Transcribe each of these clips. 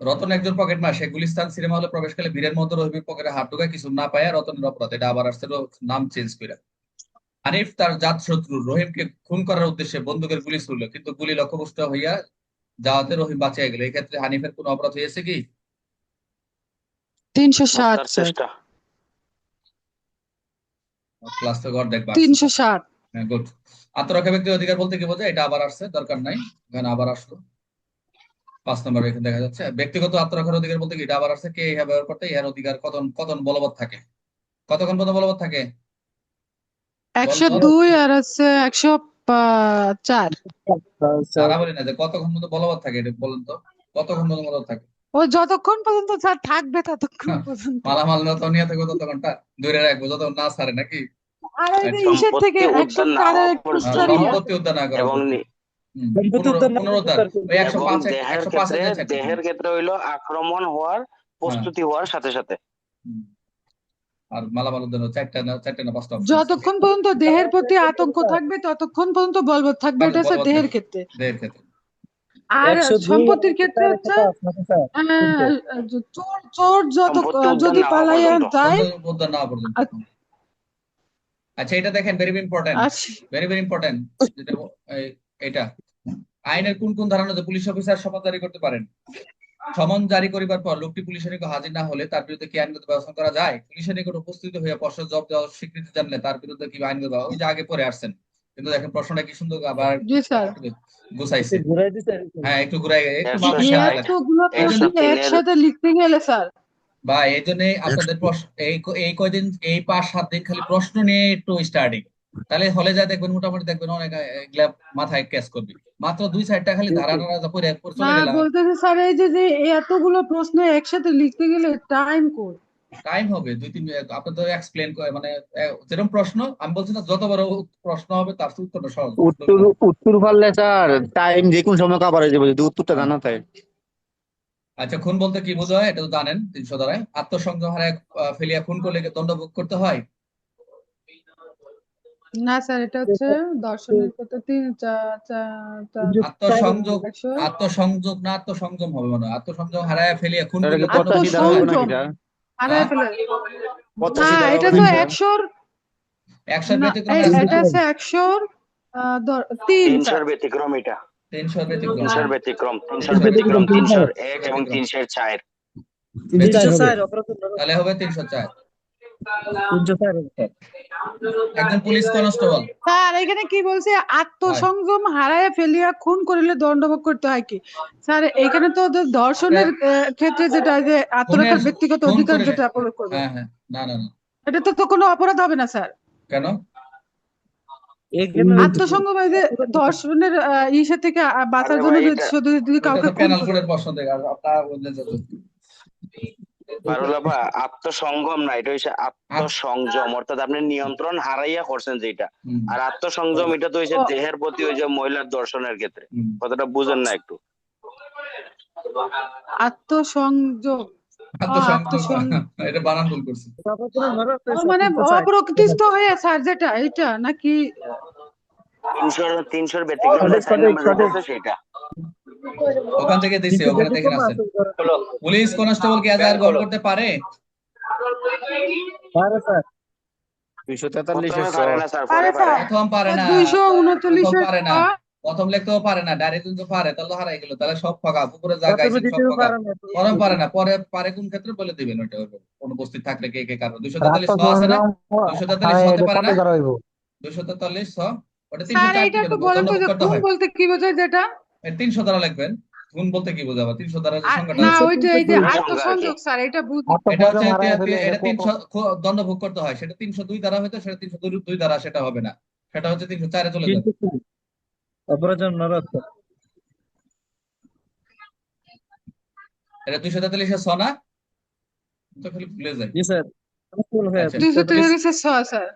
রতন একজন পকেট মার সে গুলিস্তান সিনেমা হলে প্রবেশকালে ভিড়ের মধ্যে রহিমের পকেটে হাত ঢোকায় কিছু না পায় রতনের অপরাধ এটা আবার আসছে র- নাম চেঞ্জ করে। হানিফ তার জাত শত্রু রহিমকে খুন করার উদ্দেশ্যে বন্দুকের গুলি ছুড়ল কিন্তু গুলি লক্ষ্যভ্রষ্ট হইয়া যাওয়াতে রহিম বাঁচিয়া গেল। এই ক্ষেত্রে হানিফের কোনো অপরাধ হয়েছে কি? তিনশো ষাট হত্যার ক্লাস তো ঘর দেখবা। তিনশো ষাট। হ্যাঁ গুড আত্মরক্ষা ব্যক্তির অধিকার বলতে কি বোঝায়? এটা আবার আসছে দরকার নাই। এখানে আবার আসলো। পাঁচ নম্বর এখানে দেখা যাচ্ছে। ব্যক্তিগত আত্মরক্ষার অধিকার বলতে কি? এটা আবার আছে কে ইহা ব্যবহার করতে? ইহার অধিকার কতক্ষণ কতক্ষণ বলবৎ থাকে? কতক্ষণ পর্যন্ত বলবৎ থাকে? একশো দুই আর হচ্ছে একশো চার। তারা বলি না যে কতক্ষণ পর্যন্ত বলবৎ থাকে এটা বলেন তো। কতক্ষণ পর্যন্ত বলবৎ থাকে? ও যতক্ষণ পর্যন্ত স্যার থাকবে ততক্ষণ হ্যাঁ। পর্যন্ত। মালামাল যত নিয়ে থাকবে ধরে রাখব যত না ছাড়ে নাকি? আর এই ইসের থেকে একশো না চারের একটু পর্যন্ত। সম্পত্তি উদ্ধার না করা এবং দেহের ক্ষেত্রে হইল আক্রমণ হওয়ার প্রস্তুতি হওয়ার সাথে সাথে। আর মালামাল উদ্ধার হলো চারটা না চারটা না পাঁচটা যতক্ষণ পর্যন্ত দেহের প্রতি আতঙ্ক থাকবে ততক্ষণ পর্যন্ত বলবৎ থাকবে এটা স্যার দেহের ক্ষেত্রে। দেহের ক্ষেত্রে। আর সম্পত্তির ক্ষেত্রে হচ্ছে চোর চোর যত যদি পালাইয়া পর্যন্ত। যায় পর্যন্ত। আচ্ছা। এটা দেখেন ভেরি ইম্পর্টেন্ট আচ্ছা। ভেরি ভেরি ইম্পর্টেন্ট যেটা এটা। আইনের কোন কোন ধারণা যে পুলিশ অফিসার সমন জারি করতে পারেন। সমন জারি করিবার পর লোকটি পুলিশের নিকট হাজির না হলে তার বিরুদ্ধে কি আইনগত ব্যবস্থা করা যায়? পুলিশের নিকট উপস্থিত হয়ে প্রশ্ন জবাব দেওয়ার স্বীকৃতি জানলে তার বিরুদ্ধে কি আইনগত ব্যবস্থা? ওই যে আগে পরে আসছেন। কিন্তু দেখেন প্রশ্নটা কি সুন্দর আবার জি স্যার। গুছাইছে। হ্যাঁ একটু ঘুরাই জন্য একসাথে লিখতে গেলে স্যার। বা এই জন্য আপনাদের প্রশ্ন এই এই কয়দিন এই পাঁচ সাত দিন খালি প্রশ্ন নিয়ে একটু স্টার্টিং তাহলে হলে যা দেখবেন মোটামুটি দেখবেন অনেক এগুলা মাথায় ক্যাচ করবে। মাত্র দুই চারটা খালি ধারা ধারা পরে পরে না চলে গেলাম। বলতেছে স্যার এই যে যে এতগুলো প্রশ্ন একসাথে লিখতে গেলে টাইম কই? টাইম হবে দুই তিন মিনিট আপনি তো এক্সপ্লেন করে মানে যেরকম প্রশ্ন আমি বলছি না যত বড় প্রশ্ন হবে তার উত্তরটা সহজ। উত্তর উত্তর পারলে স্যার টাইম যে কোন সময় কাবার হয়ে যাবে যদি উত্তরটা জানা থাকে আচ্ছা খুন বলতে কি বোঝায়? এটা তো জানেন তিনশো ধারায় আত্মসংযম হারায় ফেলিয়া খুন করলে দণ্ড ভোগ করতে হয়? না স্যার এটা হচ্ছে দর্শনের চার আত্মসংযোগ আত্মসংযোগ না আত্মসংযম হবে মনে আত্মসংযম হারায় ফেলিয়া খুন এটা কি করলে দণ্ড ভোগ পঁচাশি করতে ধারা হয়। হারায় ফেলে না এটা তো একশোর একশোর ব্যতিক্রম আছে। এটা হচ্ছে একশোর তিনশোর ব্যতিক্রম এটা। তিনশোর ব্যতিক্রম। তিনশোর ব্যতিক্রম তিনশোর ব্যতিক্রম তিনশোর এক এবং তিনশোর চার। তিনশো চার তাহলে হবে তিনশো তিনশো চার। একজন পুলিশ কনস্টেবল। স্যার এখানে কি বলছে? আত্মসংযম হারায় ফেলিয়া খুন করিলে দণ্ডভোগ করতে হয় কি? স্যার এখানে তো ধর্ষণের ক্ষেত্রে যেটা যে আত্মরক্ষার ব্যক্তিগত অধিকার যেটা প্রয়োগ করবে। হ্যাঁ হ্যাঁ। না না না। এটা তো তো কোনো অপরাধ হবে না স্যার। কেন? এখানে আত্মসংযম এই যে ধর্ষণের আহ, ইসে থেকে বাঁচার জন্য যদি শুধু যদি কাউকে কোডের প্রশ্ন থেকে আপনারা যে আত্মসংগম না এটা হচ্ছে আত্মসংযম অর্থাৎ আপনি নিয়ন্ত্রণ হারাইয়া করছেন যেটা আর আত্মসংযম এটা তো হচ্ছে দেহের প্রতি ওই যে মহিলার দর্শনের ক্ষেত্রে। কথাটা বুঝেন না একটু। আত্মসংযম। আত্মসংযম। এটা বানান ভুল করছি। মানে অপ্রকৃতিস্থ হয়ে স্যার যেটা এটা নাকি? তিনশোর তিনশোর ব্যতিক্রম সেটা। ওখান থেকে দিছি ওখানে দেখেন আছেন পুলিশ কনস্টেবল কি এজাহার গ্রহণ করতে পারে? পারে স্যার। দুইশো তেতাল্লিশ প্রথমে পারে না স্যার পারে পরে পারে। স্যার। প্রথম পারে না। দুইশো উনচল্লিশের পারে না। প্রথম লিখতেও পারে না ডাইরেক্ট কিন্তু পারে তাহলে হারাই গেল তাহলে সব ফাঁকা যা সব ফাঁকা। পারে না পরে পারে কোন ক্ষেত্রে বলে দিবেন অনুপস্থিত থাকলে কে কে কারণ দুইশো তেতাল্লিশ ছ আছে না? দুইশো তেতাল্লিশ হতে পারে না? দুইশো তেতাল্লিশ ছ ওটা তিনশো চার হয়। বলতে কি বোঝায় যেটা? তিনশো দ্বারা লিখবেন খুন বলতে কি বোঝাবো? তিনশো দ্বারা যে সংখ্যাটা না আছে, ওই যে এই যে? আত্মসংযোগ স্যার এটা এটা হচ্ছে এটা তিনশো দণ্ড ভোগ করতে হয়। সেটা তিনশো দুই দ্বারা হয়তো সেটা তিনশো দুই দুই দ্বারা সেটা হবে না। সেটা হচ্ছে তিনশো চারে চলে যাবে। অপরাধ নরক এটা দুইশো তেতাল্লিশের ছ না? তো খালি ভুলে জি স্যার। হয়ে আচ্ছা। দুইশো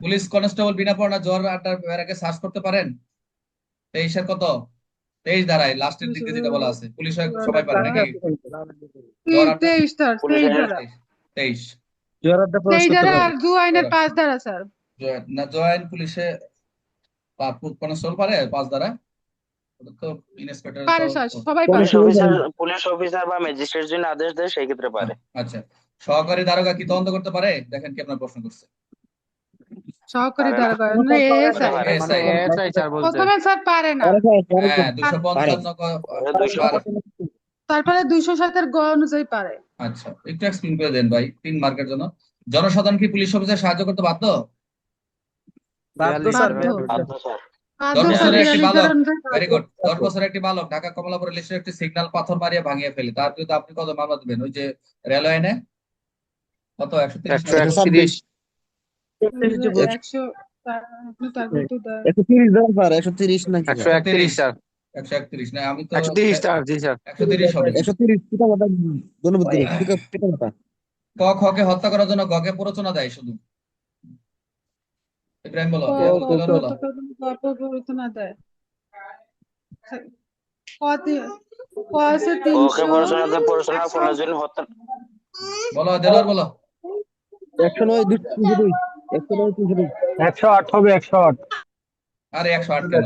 পুলিশ- কনস্টেবল বিনা পড়া জ্বর আড্ডার ব্যারাকে সার্চ করতে পারেন? তেইশের কত? তেইশ দ্বারায় লাস্টের দিকে যেটা বলা আছে পুলিশ সবাই পারে নাকি? তেইশ স্যার তেইশ তেইশ। জোরারটা প্রবেশ তেইশ করতে দ্বারা পারে আর দু আইনের পাঁচ দ্বারা স্যার। না জয়েন পুলিশে কনস্টেবল পারে পাঁচ দ্বারা তো ইন্সপেক্টর পারে স্যার সবাই পারে। পুলিশ অফিসার পুলিশ অফিসার বা ম্যাজিস্ট্রেট যদি আদেশ দেয় সেই ক্ষেত্রে পারে। আচ্ছা সহকারী দারোগা কি তদন্ত করতে পারে? দেখেন কি আপনার প্রশ্ন করছে। সহকারী পারে না। দারোগা না এসআই। পারে, এসআই এসআই স্যার বলছে। প্রথমে স্যার পারে না। হ্যাঁ দুশো পঞ্চান্ন দুইশো তারপরে দুইশো সাতের গ অনুযায়ী পারে। আচ্ছা একটু এক্সপ্লেন করে দেন ভাই তিন মার্কের জন্য। জনসাধারণ কি পুলিশ অফিসার সাহায্য করতে বাধ্য? বাধ্য স্যার বাধ্য। বাধ্য স্যার। দশ বছরের একটি বালক। অনুযায়ী বাধ্য। ভেরি গুড দশ বছরের একটি বালক ঢাকা কমলাপুর লিস্টের একটি সিগন্যাল পাথর মারিয়ে ভাঙিয়ে ফেলে। তার বিরুদ্ধে আপনি কত মামলা দেবেন? ওই যে রেল লাইনে কত? একশো তিরিশ। একশো একত্রিশ একশো তার- আপনি তার বিরুদ্ধে দেন। একশো তিরিশ দেন একশো তিরিশ নাকি একশো একত্রিশ স্যার একশো একত্রিশ না আমি তো একশো তিরিশ স্যার জি স্যার একশো তিরিশ হবে। একশো তিরিশ পিতা মাতা ধন্যবাদ পিতা পিতা মাতা। ক খ কে হত্যা করার জন্য গকে প্ররোচনা দেয় শুধু। ইব্রাহিম বলো ক- কে ক- ক- ক- ক- প্ররোচনা দেয়। ক ক বলো বলো। একশো নয় দুই। একশো নয় তিনশো দুই একশো আট হবে একশো আট। আরে একশো আট কেন?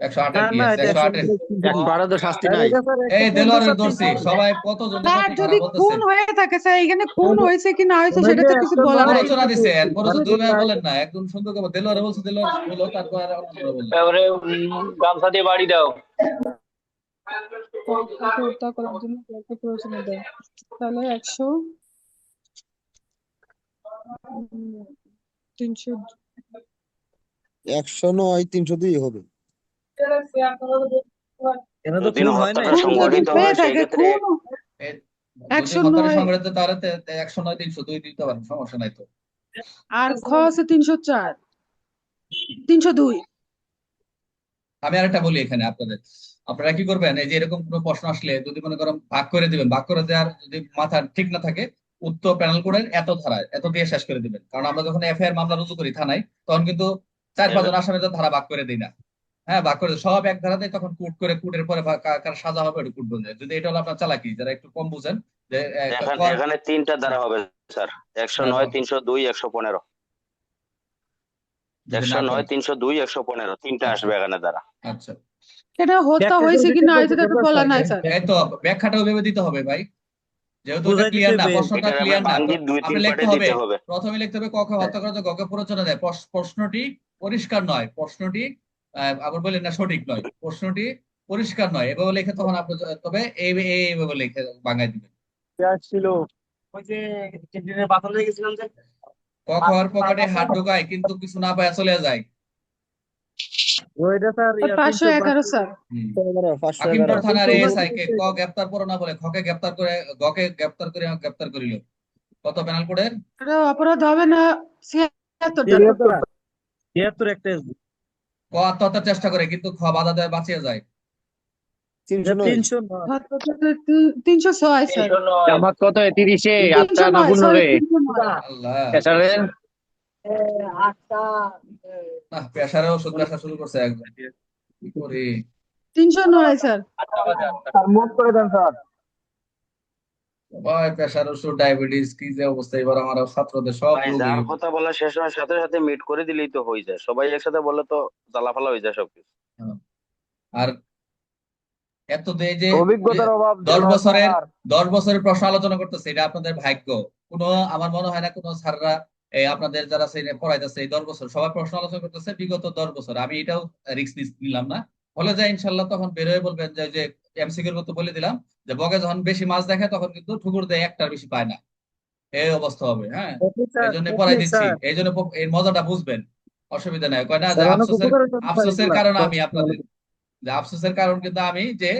একশো আট। কি আছে? একশো আটের একশো তো শাস্তি নাই। এই দেলোয়ারের ধরছি। সবাই কতজন স্যার যদি খুন হয়ে থাকে স্যার এখানে খুন হয়েছে কি না হয়েছে সেটা তো কিছু বলা নাই। প্ররোচনা দিছে প্ররোচনা দুই ভাই বলেন না। একদম সুন্দর করে দেলোয়ারে বলছে দেলোয়ার বলো তারপর আর বলল তারপরে গামছা দিয়ে বাড়ি দাও। হত্যা করার জন্য কাউকে প্ররোচনা দেয়। তাহলে একশো। তিনশো একশো নয় তিনশো দুই হবে। তো খুন হয় না। হয়ে হয় একশো নয়। সংঘটিত তাহলে তে- তে- একশো নয় তিনশো দুই দিতে পারেন সমস্যা নাই তো। আর খ আছে তিনশো চার। তিনশো দুই। আমি আরেকটা বলি এখানে আপনাদের। আপনারা কি করবেন? এই যে এরকম কোনো প্রশ্ন আসলে যদি মনে করেন ভাগ করে দিবেন ভাগ করে দেওয়ার যদি মাথা ঠিক না থাকে উত্তর প্যানেল কোডের এত ধারায় এত দিয়ে শেষ করে দিবেন। কারণ আমরা যখন এফআইআর মামলা রুজু করি থানায় তখন কিন্তু চার পাঁচজন আসামিদের ধারা ভাগ করে দিই না। হ্যাঁ ভাগ করে। সব এক ধারাতে তখন কুট করে কুটের পরে কার কার সাজা হবে কুট বলে যদি এটা হলো আপনার চালাকি যারা একটু কম বুঝেন যে এখানে তিনটা দ্বারা হবে স্যার। একশো হ্যাঁ, নয়। তিনশো দুই একশো পনেরো। একশো নয় তিনশো দুই একশো পনেরো। তিনটা আসবে এখানে দ্বারা আচ্ছা। এটা হত্যা হয়েছে করে কি দিতে না হয়েছে বলতে বলা নাই স্যার। এই তো ব্যাখ্যাটা ওইভাবে দিতে হবে ভাই। যেহেতু বুঝাই ক্লিয়ার না প্রশ্নটা ক্লিয়ার না আপনি লিখতে হবে প্রথমে লিখতে হবে ককে হত্যা করা প্ররোচনা দেয়। প্রশ্নটি পরিষ্কার নয় প্রশ্নটি আবার না সঠিক নয় প্রশ্নটি পরিষ্কার নয় এভাবে লিখে তখন আপনি তবে এই এই- এইভাবে লিখে বাঙাই দিবেন। ছিল ওই যে ক্যান্টিনের পাথর গেছিলাম যে ক পকেটে হাত ঢোকায় কিন্তু কিছু না পায় চলে যায়। ওইটা স্যার পাঁচশো এগারো স্যার। হুম। এগারো পাঁচশো হাকিমপুর থানার এএসআই কে ক গ্রেপ্তার করো না বলে? খকে গ্রেপ্তার করে গকে গ্রেপ্তার করে গ্রেপ্তার করিল? কত প্যানেল কোডের অপরাধ হবে না ছিয়াত্তর তিয়াত্তর তিয়াত্তর একটা ক আত্মহত্যার চেষ্টা করে কিন্তু খ বাধা দেয় বাঁচিয়ে যায়। তিনশো তিনশো ছয় স্যার। জামাত কত তিরিশে না আল্লাহ। না প্রেসারে ওষুধ আসা শুরু করছে একদম কি করি? তিনশো নয় স্যার। ভাই প্রেসার ওষুধ ডায়াবেটিস কি যে অবস্থা এবার আমার ছাত্রদের সব ভাই যার কথা বলা শেষ হওয়ার সাথে সাথে মিট করে দিলেই তো হয়ে যায়। সবাই একসাথে বললে তো জ্বালাফালা হয়ে যায় সবকিছু। আর এত দে যে অভিজ্ঞতার অভাব দশ বছরের দশ বছরের প্রশ্ন আলোচনা করতেছে এটা আপনাদের ভাগ্য। কোনো আমার মনে হয় না কোনো স্যাররা এই আপনাদের যারা পড়াইতেছে এই দশ বছর সবাই প্রশ্ন আলোচনা করতেছে বিগত দশ বছর। আমি এটাও রিস্ক নিলাম না। হলে যে ইনশাল্লাহ তখন বেরোয় বলবেন যে যে এমসিকিউর মতো বলে দিলাম যে বগে যখন বেশি মাছ দেখে তখন কিন্তু ঠুকুর দেয় একটার বেশি পায় না। এই অবস্থা হবে হ্যাঁ? এই জন্য পড়াই দিচ্ছি। এই জন্য এর মজাটা বুঝবেন। অসুবিধা নাই। কয় না? যে আফসোসের আফসোসের কারণ আমি আপনাদের যে আফসোসের কারণ কিন্তু আমি যে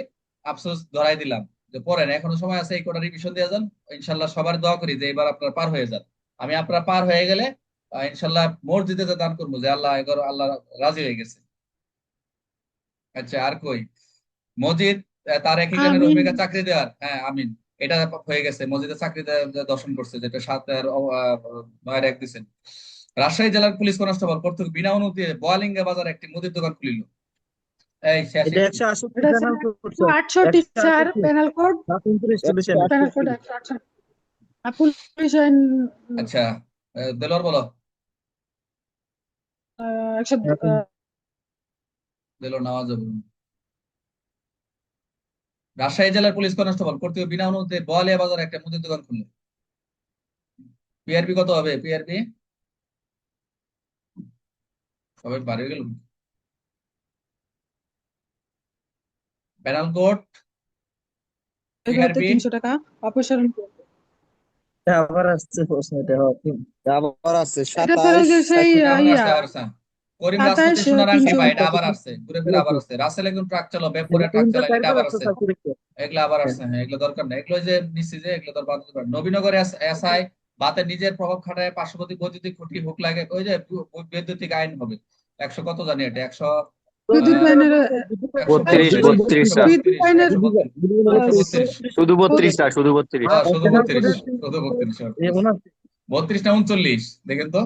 আফসোস ধরাই দিলাম। যে পড়েন এখনও সময় আছে এই কোটা রিভিশন দিয়ে যান ইনশাল্লাহ সবার দোয়া করি যে এবার আপনারা পার হয়ে যান। আমি আপনারা পার হয়ে গেলে ইনশাল্লাহ মসজিদে যে দান করব যে আল্লাহ এবার আল্লাহ রাজি হয়ে গেছে। আচ্ছা আর কই? মসজিদ তার এক। চাকরি দেওয়ার। হ্যাঁ আমিন। এটা হয়ে গেছে। মসজিদে চাকরি দেওয়ার দর্শন করছে যেটা সাত নয়ের এক দিচ্ছেন রাজশাহী জেলার পুলিশ কনস্টেবল কর্তৃক বিনা অনুমতিতে বোয়ালিঙ্গা বাজার একটি মুদির দোকান খুলিল। এই আটষট্টি sir penal code penal code আচ্ছা আহ, বলো। আহ, একশো আহ, নামাজ রাজশাহী জেলার পুলিশ কনস্টেবল কর্তৃপক্ষ বিনা অনুমতিতে বোয়ালিয়া বাজারে একটা মুদির দোকান খুললো। পিআরপি কত হবে পিআরপি? সবাই বাড়ি গেল? Penal code? এগুলোতে তিনশো টাকা অপসারণ করবে। আবার আসছে প্রশ্ন এটা হ্যাঁ, আবার ইয়া। আসছে, আবার আসছে। করিম সোনার আংটি এটা। আবার আসছে ঘুরে ফিরে আবার আসছে। রাসেল একজন ট্রাক ট্রাক চালায় এটা আবার আসছে। এগুলো আবার আসছে হ্যাঁ এগুলো দরকার নেই। এগুলো যে নিশ্চিত যে এগুলো দরকার পারে। নবীনগরে এসআই বাতে নিজের প্রভাব খাটায় পার্শ্ববর্তী বৈদ্যুতিক খুঁটি হুক লাগে ওই যে বৈদ্যুতিক আইন হবে। একশো কত জানি এটা একশো শুধু বত্রিশটা শুধু বত্রিশ আহ, শুধু বত্রিশ শুধু বত্রিশ। এ ওনার বত্রিশ না উনচল্লিশ দেখেন তো।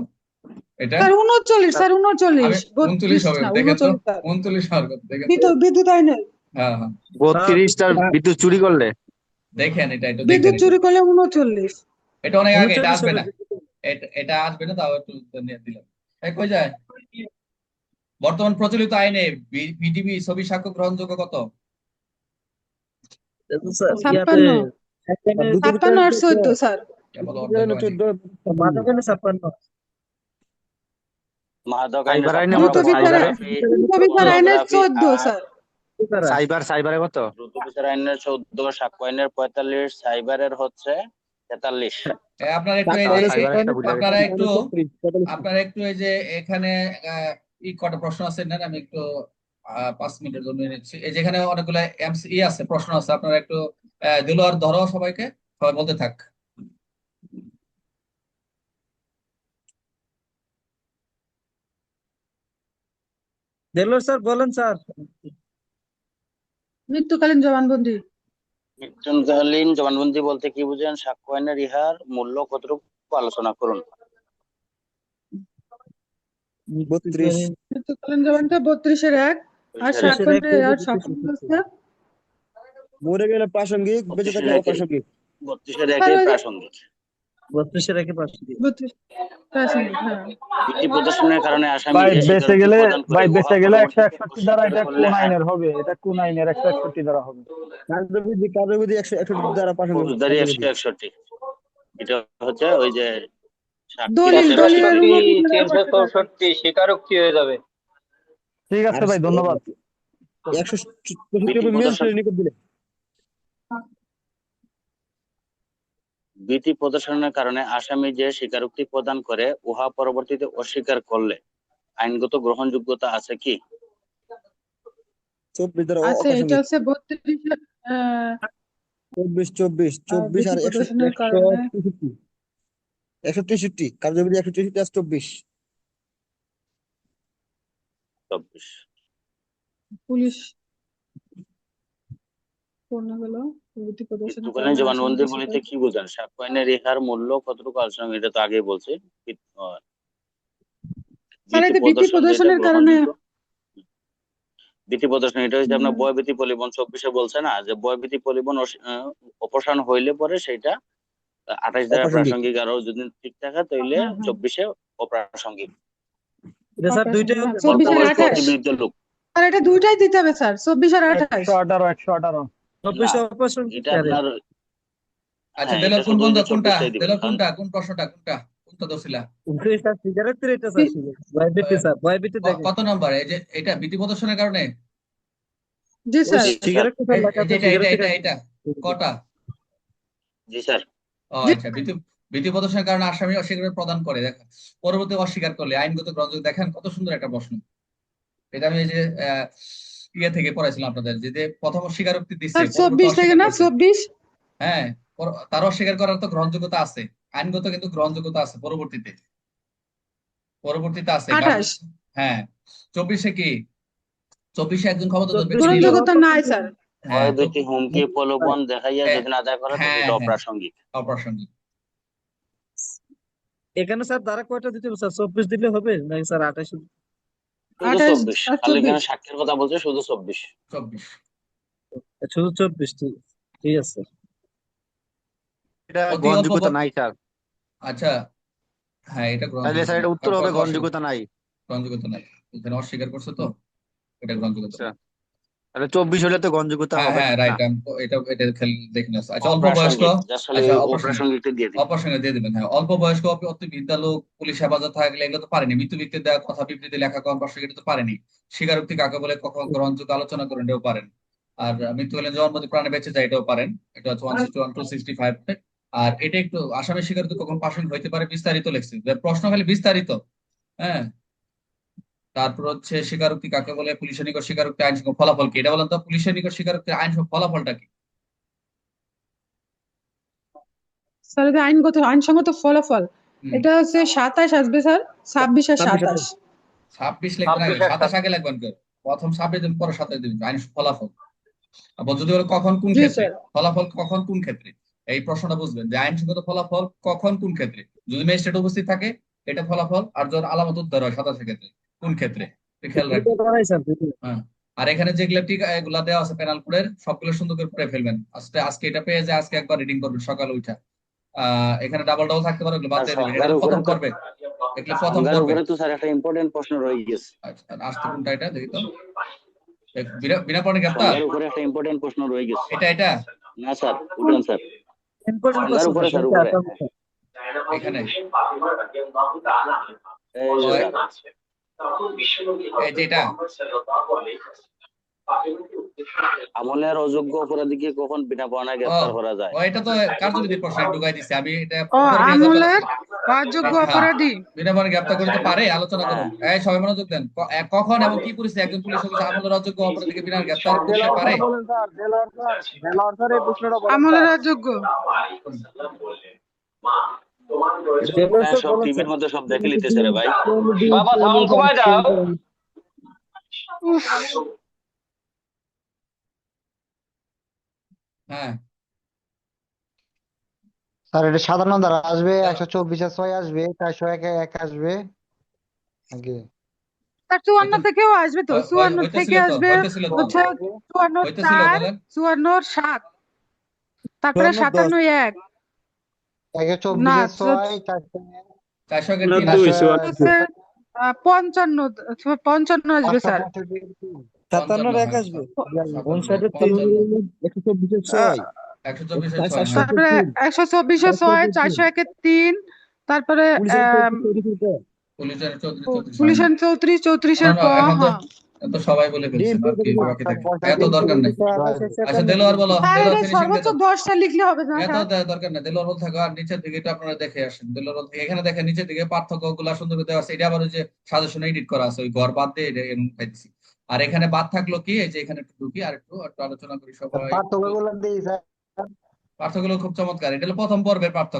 এটা উনচল্লিশ স্যার উনচল্লিশ। উনচল্লিশ হবে দেখেন তো। উনচল্লিশ হওয়ার কথা দেখেন বিদ্যুৎ আইনের হ্যাঁ হ্যাঁ। বত্রিশটা বিদ্যুৎ চুরি করলে। দেখেন এটা একটু বিদ্যুৎ চুরি করলে উনচল্লিশ। এটা অনেক আগে এটা আসবে না। এটা এটা আসবে না তাও একটু নিয়ে দিলাম। কই যায়? বর্তমান প্রচলিত আইনে বিডিবি ছবি সাক্ষ্য গ্রহণযোগ্য কত? ছাপ্পান্ন। আর চোদ্দ স্যার। ছাপ্পান্ন। সাইবার সাইবার- কত? আইনের চৌদ্দ সাক্ষ্য আইনের পঁয়তাল্লিশ সাইবারের হচ্ছে তেতাল্লিশ। এ, আপনারা একটু আপনারা একটু আপনারা একটু এই যে এখানে আহ, ই কটা প্রশ্ন আছে না আমি একটু পাঁচ মিনিটের জন্য নিচ্ছি। এই যেখানে অনেকগুলো এমসি ই আছে প্রশ্ন আছে আপনারা একটু আহ, দিল আর ধরো সবাইকে সবাই বলতে থাক। দেলোর স্যার বলেন স্যার। মৃত্যুকালীন জবানবন্দি। মৃত্যুকালীন জবানবন্দি বলতে কি বুঝেন? সাক্ষ্য আইনের ইহার মূল্য কতটুকু আলোচনা করুন? বত্রিশ। জবানটা বত্রিশের এক। আর আর মরে গেলে প্রাসঙ্গিক বেঁচে থাকলে অপ্রাসঙ্গিক। বত্রিশের একে প্রাসঙ্গিক। বত্রিশের একে পাঁচশো প্রাসঙ্গিক, হ্যাঁ। ভিত্তি প্রদর্শনের কারণে আসামি বেঁচে গেলে ভাই বেঁচে গেলে একশো একষট্টি দ্বারা এটা কোন আইনের হবে। এটা কোন আইনের একশো একষট্টি দ্বারা হবে। কার্যবিধি কার্যবিধি একশো একষট্টি দ্বারা প্রাসঙ্গিক। একশো একষট্টি। এটা হচ্ছে ওই যে দলিল দলিলের স্বীকারোক্তি। তিনশো চৌষট্টি স্বীকারোক্তি হয়ে যাবে। ঠিক আছে ভাই ধন্যবাদ। একশো চৌষট্টি হবে ম্যাজিস্ট্রেটের নিকট দিলে ভীতি প্রদর্শনের কারণে আসামি যে স্বীকারোক্তি প্রদান করে উহা পরবর্তীতে অস্বীকার করলে। আইনগত গ্রহণযোগ্যতা আছে কি? চব্বিশ আছে এটা হচ্ছে চব্বিশ চব্বিশ চব্বিশ আর একশো একশো। তেষট্টি কার্যবিধি একশো তেষট্টি আর চব্বিশ চব্বিশ পুলিশ জবানবন্দি বলিতে কি বোঝান মূল্য কতটুকু আলোচনা এটা তো আগেই বলছি প্রদর্শনের কারণে। ভীতি প্রদর্শন এটা হচ্ছে আপনার। বয়ভীতি পরিবহন চব্বিশে বলছে না যে বয়ভীতি পরিবহন অপসারণ হইলে পরে সেটা আঠাশ দ্বারা প্রাসঙ্গিক আরও যদি ঠিক থাকে হুম। চব্বিশে অপ্রাসঙ্গিক। এটা স্যার দুইটাই চব্বিশ আর লোক এটা দুইটাই দিতে হবে স্যার চব্বিশ আর আঠাশ। একশো আঠারো একশো আঠারো। চব্বিশ অপ্রাসঙ্গিক এটা স্যার। আপনার আচ্ছা হ্যাঁ, কোন বন্ধ কোনটা? 24 টাই দিবেন। দিল কারণ- কোনটা কোন প্রশ্নটা কোনটা? কোনটা দোষিলা? স্যার সিগারেটের এটা স্যার ভয়ভীতি স্যার ভয়ভীতি দেখেন। কত নম্বর? এই যে এটা ভীতি প্রদর্শনের কারণে? জি স্যার। সিগারেট এটা এটা এটা এটা কটা? জি স্যার। আচ্ছা ভীতি প্রদর্শনের কারণে আসামি অস্বীকার প্রদান করে দেখেন পরবর্তী অস্বীকার করলে আইনগত গ্রহণযোগ্য দেখেন কত সুন্দর একটা প্রশ্ন। এটা আমি যে ইয়ে থেকে পড়াইছিলাম আপনাদের যে যে প্রথম স্বীকারোক্তি দিচ্ছে চব্বিশ থেকে অস্বীকার না চব্বিশ? হ্যাঁ তার অস্বীকার করার তো গ্রহণযোগ্যতা আছে আইনগত কিন্তু গ্রহণযোগ্যতা আছে পরবর্তীতে। পরবর্তীতে আছে হ্যাঁ চব্বিশে কি? চব্বিশে একজন ক্ষমতা গ্রহণযোগ্যতা নাই স্যার। হ্যাঁ ভয়ভীতি হুমকি প্রলোভন দেখাইয়া হ্যাঁ, যদি না করে হ্যাঁ, হ্যাঁ। অপ্রাসঙ্গিক। অপ্রাসঙ্গিক। এখানে স্যার দ্বারা কয়টা দিতে হবে? স্যার চব্বিশ দিলে হবে নাকি স্যার আঠাশ? শুধু আঠাশ চব্বিশ। আর খালি এখানে চব্বিশ। সাক্ষীর কথা বলছে শুধু চব্বিশ। চব্বিশ। শুধু চব্বিশ ঠিক ঠিক আছে। এটা গ্রহণযোগ্যতা নাই স্যার। আচ্ছা হ্যাঁ এটা তাহলে স্যার এটা উত্তর হবে গ্রহণযোগ্যতা নাই। গ্রহণযোগ্যতা নাই। এখানে অস্বীকার করছে তো? এটা গ্রহণযোগ্যতা আচ্ছা। নাই। তাহলে চব্বিশ হলে তো গ্রহণযোগ্যতা হ্যাঁ হবে হ্যাঁ না। রাইট এটা এটা খেল দেখে নিস আচ্ছা অল্প বয়স্ক? অপ্রাসঙ্গিক আচ্ছা অপ্রাসঙ্গিক অপ্রাসঙ্গিকটা দিয়ে দিন। অপ্রাসঙ্গিক দিয়ে দিবেন হ্যাঁ। অল্প বয়স্ক অতি বৃদ্ধা লোক পুলিশ হেফাজত থাকলে এগুলো তো পারেনি। মৃত্যু ব্যক্তির দেওয়া কথা বিবৃতি লেখা কম পার্শ্ব এটা তো পারেনি। স্বীকারোক্তি কাকে বলে কখন গ্রহণযোগ্য আলোচনা করেন এটাও পারেন। আর মৃত্যু হলে জন্মদি প্রাণে বেঁচে যায় এটাও পারেন। এটা হচ্ছে one sixty one two sixty five আর এটা একটু আসামি স্বীকারোক্তি কখন প্রাসঙ্গিক হইতে পারে বিস্তারিত লেখছে। প্রশ্ন খালি বিস্তারিত হ্যাঁ? তারপর হচ্ছে স্বীকারোক্তি কাকে বলে? পুলিশের নিকট স্বীকারোক্তি আইনসঙ্গত ফলাফল কি? এটা বলেন তো পুলিশের নিকট স্বীকারোক্তির আইনসঙ্গত ফলাফলটা কি? স্যার এটা আইনগত আইনসঙ্গত ফলাফল। এটা হচ্ছে সাতাশ আসবে স্যার ছাব্বিশ আর সাতাশ। ছাব্বিশ লিখবেন আগে সাতাশ আগে লিখবেন প্রথম ছাব্বিশ দিন পরে সাতাশ দিন আইন ফলাফল। আবার যদি বলে কখন কোন ক্ষেত্রে? ফলাফল কখন কোন ক্ষেত্রে? এই প্রশ্নটা বুঝবেন যে আইনসঙ্গত ফলাফল কখন কোন ক্ষেত্রে? যদি ম্যাজিস্ট্রেট উপস্থিত থাকে এটা ফলাফল আর যখন আলামত উদ্ধার হয় সাতাশের ক্ষেত্রে। কোন ক্ষেত্রে? খেয়াল রাখবেন। দুটো। আর এখানে যেগুলো টিকা এগুলা দেওয়া আছে পেনাল কোডের সবগুলো সুন্দর করে পড়ে ফেলবেন। আজকে আজকে এটা পেয়ে যে আজকে একবার রিডিং করবেন সকালে উঠা। আহ এখানে ডাবল ডাবল থাকতে পারে ওগুলো বাদ দিয়ে দেবেন এটা প্রথম করবে। এগুলো প্রথম করবে। উপরে তো স্যার একটা ইম্পর্টেন্ট প্রশ্ন রয়ে গেছে আচ্ছা আসতে কোনটা এটা দেখি তো। বিনা বিনা পড়ে সংজ্ঞার উপরে একটা ইম্পর্টেন্ট প্রশ্ন রয়ে গেছে এটা এটা? না স্যার উঠেন স্যার। সংজ্ঞার question, উপরে স্যার স্যার, উপরে। এখানে। আমলের অযোগ্য অপরাধীকে কখন বিনা বর্ণায় গ্রেফতার করা যায় এটা তো কার্যবিধির প্রশ্ন ঢুকাই দিছে আমি এটা। আমলের অযোগ্য হ্যাঁ। অপরাধী বিনা পরে গ্রেপ্তার করতে পারে আলোচনা করুন এই সবাই মনোযোগ দেন কখন এবং কি পরিস্থিতি একজন পুলিশ অফিসার আমলের অযোগ্য অপরাধীকে বিনা গ্রেপ্তার করতে পারে আমলের অযোগ্য হ্যাঁ, সব টিভির মধ্যে সব দেখে লিতেছে রে ভাই। বাবা, সাউন্ড কমায় দাও। হ্যাঁ। স্যার এটা সাধারণ দ্বারা আসবে একশো চব্বিশে ছয় আসবে চারশো একে এক আসবে। আগে। তার চুয়ান্ন থেকেও আসবে তো চুয়ান্ন থেকে আসবে হইতেছিল তো। হচ্ছে চুয়ান্ন চার চুয়ান্ন সাত। তারপরে সাতান্ন এক। চব্বিশে তো- ছয় চারশো চারশো কে না, তিন দুই, আসবে। চুয়ান্ন। হচ্ছে আহ, পঞ্চান্ন পঞ্চান্ন আসবে স্যার। সাতান্নর এক হ্যাঁ, আসবে। উনষাটের তিন? পঞ্চান্ন, একশো চব্বিশের ছয়। একশো চারশো ছয়। তারপরে একশো চব্বিশে ছয় চারশো একে তিন। তারপরে পুলিশের আহ, চৌত্রিশ চৌত্রিশ। পুলিশের চৌত্রিশ চৌত্রিশের না, ক না, এখন তো- হ্যাঁ এত সবাই বলে ফেলছে আর কি বাকি থাকে এত দরকার নেই। আচ্ছা দেলোয়ার বলো সর্বোচ্চ দশটা লিখলে হবে না এত দরকার নেই দেলোয়ার বল থাকো আর নিচের দিকে আপনারা দেখে আসেন। দেলোয়ার বল এখানে দেখেন নিচের দিকে পার্থক্যগুলা সুন্দর করে দেওয়া আছে। এটা আবার ওই যে সাজেশন এডিট করা আছে ওই ঘর বাদ দিয়ে এটা এরকম পাইছি আর এখানে বাদ থাকল কি? এই যে এখানে একটু ঢুকি আর একটু একটু আলোচনা করি সবাই। পার্থক্যগুলো দিই স্যার। পার্থক্য খুব চমৎকার এটা হলো প্রথম পর্বের পার্থক্য।